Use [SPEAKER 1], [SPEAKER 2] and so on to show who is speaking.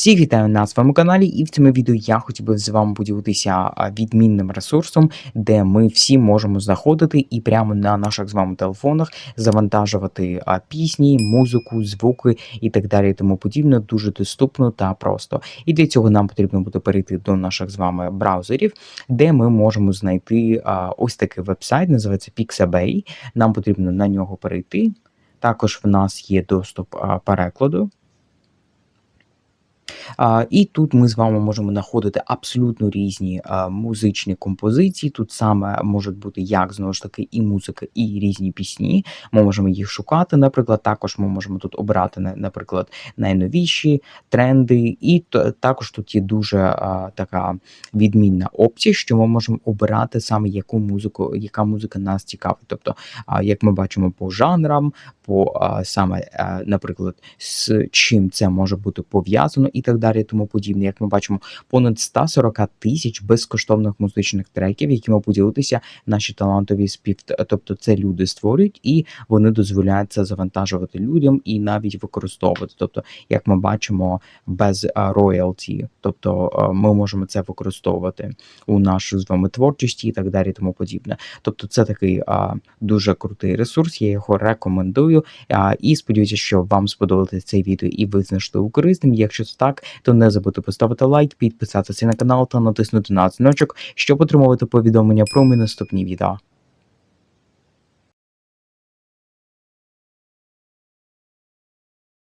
[SPEAKER 1] Всіх вітаю на своєму каналі, і в цьому відео я хотів би з вами поділитися відмінним ресурсом, де ми всі можемо заходити і прямо на наших з вами телефонах завантажувати пісні, музику, звуки і так далі, і тому подібне, дуже доступно та просто. І для цього нам потрібно буде перейти до наших з вами браузерів, де ми можемо знайти ось такий веб-сайт, називається Pixabay. Нам потрібно на нього перейти. Також в нас є доступ перекладу. І тут ми з вами можемо знаходити абсолютно різні музичні композиції. Тут саме можуть бути як знову ж таки і музика, і різні пісні. Ми можемо їх шукати. Наприклад, також ми можемо тут обрати, наприклад, найновіші тренди, і також тут є дуже така відмінна опція, що ми можемо обирати саме яку музику, яка музика нас цікавить. Тобто, як ми бачимо по жанрам, по саме, наприклад, з чим це може бути пов'язано і так далі, і тому подібне. Як ми бачимо, понад 140 тисяч безкоштовних музичних треків, якими поділитися наші талантові спів. Тобто це люди створюють і вони дозволяють це завантажувати людям і навіть використовувати. Тобто, як ми бачимо, без роялті, тобто ми можемо це використовувати у нашу з вами творчості і так далі, тому подібне. Тобто, це такий а, дуже крутий ресурс. Я його рекомендую. А, і сподіваюся, що вам сподобалося це відео і ви знайшли корисним. Якщо це так, то не забудьте поставити лайк, підписатися на канал та натиснути на дзвіночок, щоб отримувати повідомлення про мої наступні відео.